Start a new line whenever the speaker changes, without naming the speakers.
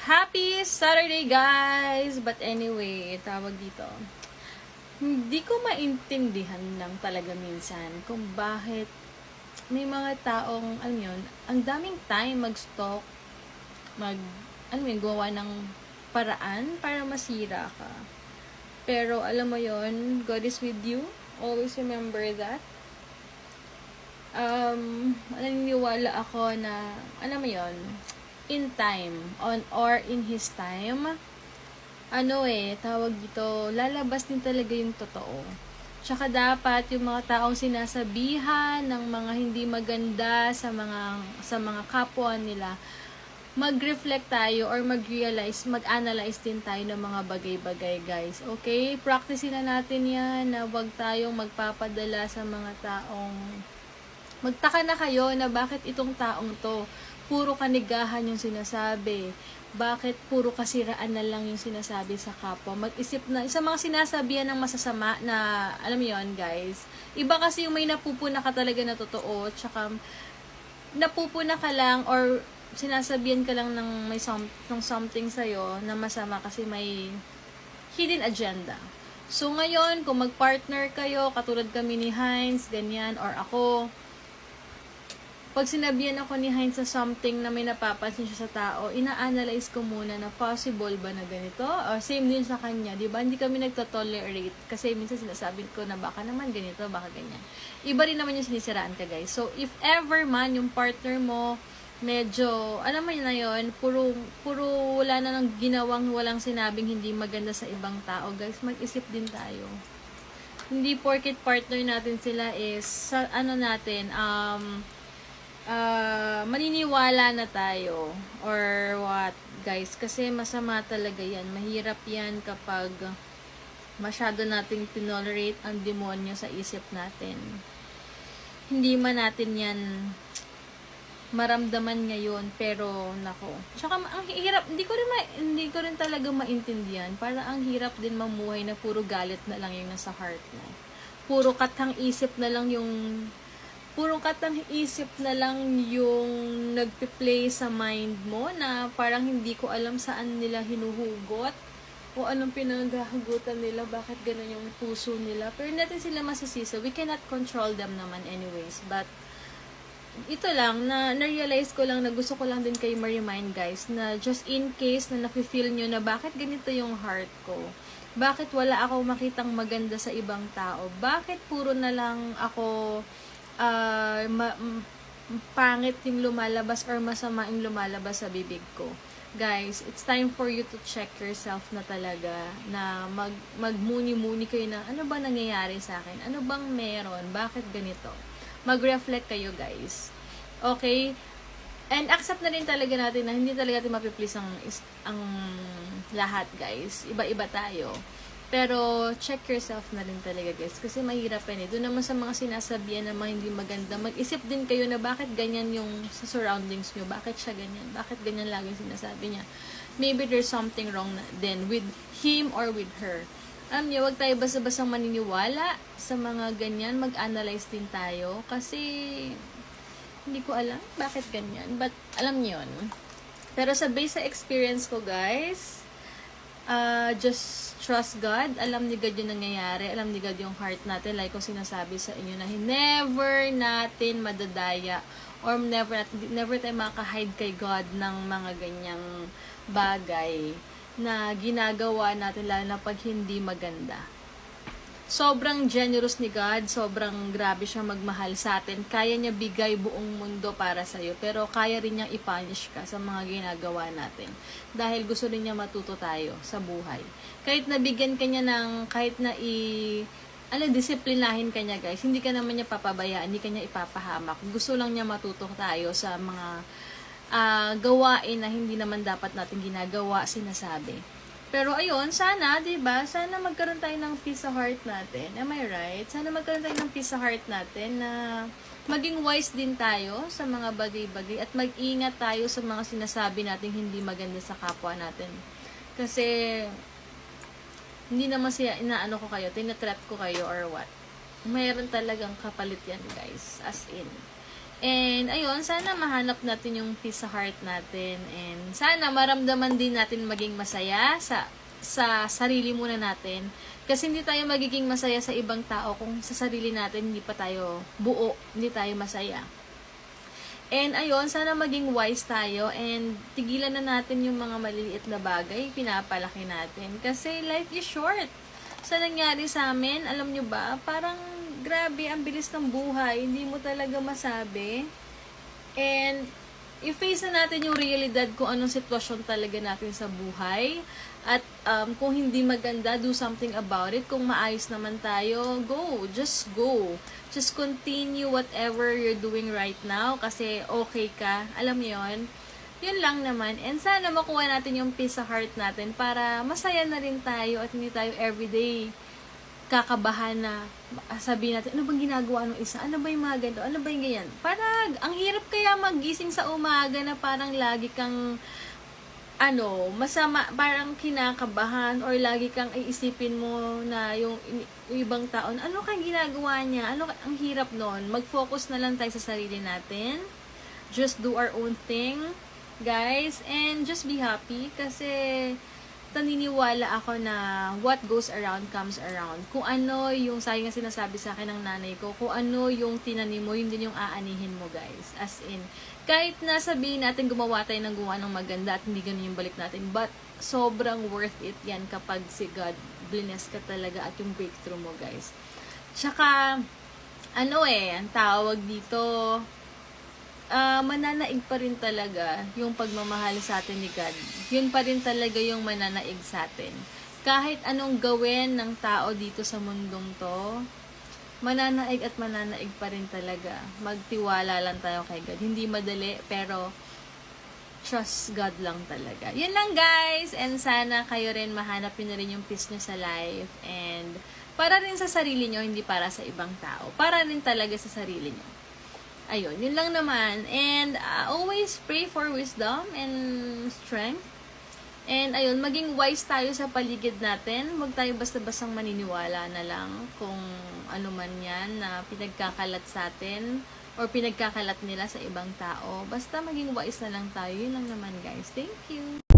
Happy Saturday, guys! But anyway, tawag dito. Hindi ko maintindihan lang talaga minsan kung bakit may mga taong, alam yun, ang daming time mag-stalk, mag, alam yun, gawa ng paraan para masira ka. Pero alam mo yon God is with you. Always remember that. Um, naniniwala ako na, alam mo yon in time, on or in His time, ano eh, tawag dito, lalabas din talaga yung totoo. Tsaka dapat yung mga taong sinasabihan ng mga hindi maganda sa mga sa mga kapwa nila, mag-reflect tayo or mag-realize, mag-analyze din tayo ng mga bagay-bagay, guys. Okay? Practicein na natin yan na wag tayong magpapadala sa mga taong magtaka na kayo na bakit itong taong to puro kanigahan yung sinasabi. Bakit puro kasiraan na lang yung sinasabi sa kapwa? Mag-isip na, sa mga sinasabihan ng masasama na, alam yun, guys, iba kasi yung may napupuna ka talaga na totoo, tsaka napupuna ka lang or sinasabihan ka lang ng may some, ng something sa'yo na masama kasi may hidden agenda. So ngayon, kung mag-partner kayo, katulad kami ni Heinz, ganyan, or ako, pag sinabihan ako ni Heinz sa something na may napapansin siya sa tao, ina-analyze ko muna na possible ba na ganito? Or same din sa kanya, di ba? Hindi kami nagto-tolerate kasi minsan sinasabi ko na baka naman ganito, baka ganyan. Iba rin naman yung sinisiraan ka, guys. So, if ever man yung partner mo, medyo, alam mo na yun, puro, puro wala na nang ginawang walang sinabing hindi maganda sa ibang tao, guys, mag-isip din tayo. Hindi porket partner natin sila is, sa, ano natin, um, uh, maniniwala na tayo or what guys? Kasi masama talaga yan. Mahirap yan kapag masyado nating tinolerate ang demonyo sa isip natin. Hindi man natin yan maramdaman ngayon pero nako. Tsaka ang hirap hindi ko rin ma, hindi ko rin talaga maintindihan. Para ang hirap din mamuhay na puro galit na lang yung nasa heart mo. Puro katang isip na lang yung puro katang isip na lang yung nagpe-play sa mind mo na parang hindi ko alam saan nila hinuhugot o anong pinaghahagutan nila, bakit ganun yung puso nila. Pero natin sila masisisa. We cannot control them naman anyways. But, ito lang, na na-realize ko lang na gusto ko lang din kayo ma-remind guys na just in case na nafe-feel nyo na bakit ganito yung heart ko. Bakit wala ako makitang maganda sa ibang tao? Bakit puro na lang ako uh, ma- pangit yung lumalabas or masama yung lumalabas sa bibig ko. Guys, it's time for you to check yourself na talaga na mag magmuni-muni kayo na ano ba nangyayari sa akin? Ano bang meron? Bakit ganito? Mag-reflect kayo, guys. Okay? And accept na rin talaga natin na hindi talaga natin mapiplease ang, ang lahat, guys. Iba-iba tayo. Pero, check yourself na rin talaga, guys. Kasi mahirap yan eh. Doon naman sa mga sinasabihan na mga hindi maganda, mag-isip din kayo na bakit ganyan yung sa surroundings nyo. Bakit siya ganyan? Bakit ganyan lagi sinasabi niya? Maybe there's something wrong na, then with him or with her. Alam niyo, wag tayo basta-basta maniniwala sa mga ganyan. Mag-analyze din tayo. Kasi, hindi ko alam bakit ganyan. But, alam niyo yun. Pero sa base sa experience ko, guys, uh, just trust God. Alam ni God yung nangyayari. Alam ni God yung heart natin. Like kung sinasabi sa inyo na never natin madadaya or never, never tayo makahide kay God ng mga ganyang bagay na ginagawa natin lalo na pag hindi maganda. Sobrang generous ni God, sobrang grabe siya magmahal sa atin. Kaya niya bigay buong mundo para sa iyo, pero kaya rin niyang ipunish ka sa mga ginagawa natin. Dahil gusto rin niya matuto tayo sa buhay. Kahit nabigyan ka niya ng, kahit na i, ala, disiplinahin ka niya guys, hindi ka naman niya papabayaan, hindi ka niya ipapahamak. Gusto lang niya matuto tayo sa mga uh, gawain na hindi naman dapat natin ginagawa, sinasabi. Pero ayun, sana, 'di ba? Sana magkaroon tayo ng peace sa heart natin. Am I right? Sana magkaroon tayo ng peace sa heart natin na maging wise din tayo sa mga bagay-bagay at mag-ingat tayo sa mga sinasabi nating hindi maganda sa kapwa natin. Kasi hindi naman siya inaano ko kayo, tinatrat ko kayo or what. Mayroon talagang kapalit yan, guys. As in And ayun, sana mahanap natin yung peace sa heart natin and sana maramdaman din natin maging masaya sa sa sarili muna natin. Kasi hindi tayo magiging masaya sa ibang tao kung sa sarili natin hindi pa tayo buo, hindi tayo masaya. And ayun, sana maging wise tayo and tigilan na natin yung mga maliliit na bagay, pinapalaki natin. Kasi life is short. Sa nangyari sa amin, alam nyo ba, parang grabe, ang bilis ng buhay, hindi mo talaga masabi. And i-face na natin yung realidad kung anong sitwasyon talaga natin sa buhay. At um, kung hindi maganda, do something about it. Kung maayos naman tayo, go. Just go. Just continue whatever you're doing right now kasi okay ka. Alam mo yon yun lang naman. And sana makuha natin yung peace sa heart natin para masaya na rin tayo at hindi tayo everyday kakabahan na sabihin natin, ano bang ginagawa ng isa? Ano ba yung mga ganito? Ano ba yung ganyan? Parang, ang hirap kaya magising sa umaga na parang lagi kang ano, masama, parang kinakabahan or lagi kang iisipin mo na yung, yung ibang taon, ano kang ginagawa niya? Ano, ang hirap nun. Mag-focus na lang tayo sa sarili natin. Just do our own thing, guys. And just be happy kasi naniniwala ako na what goes around comes around. Kung ano yung sayang nga sinasabi sa akin ng nanay ko, kung ano yung tinanim mo, yun din yung aanihin mo, guys. As in, kahit na sabihin natin gumawa tayo ng gumawa ng maganda at hindi ganun yung balik natin, but sobrang worth it yan kapag si God bless ka talaga at yung breakthrough mo, guys. Tsaka, ano eh, ang tawag dito, ah mananaig pa rin talaga yung pagmamahal sa atin ni God. Yun pa rin talaga yung mananaig sa atin. Kahit anong gawin ng tao dito sa mundong to, mananaig at mananaig pa rin talaga. Magtiwala lang tayo kay God. Hindi madali, pero trust God lang talaga. Yun lang guys, and sana kayo rin mahanap nyo rin yung peace nyo sa life, and para rin sa sarili nyo, hindi para sa ibang tao. Para rin talaga sa sarili nyo. Ayun, yun lang naman. And uh, always pray for wisdom and strength. And ayun, maging wise tayo sa paligid natin. Huwag tayo basta-bastang maniniwala na lang kung ano man yan na pinagkakalat sa atin or pinagkakalat nila sa ibang tao. Basta maging wise na lang tayo. Yun lang naman guys. Thank you!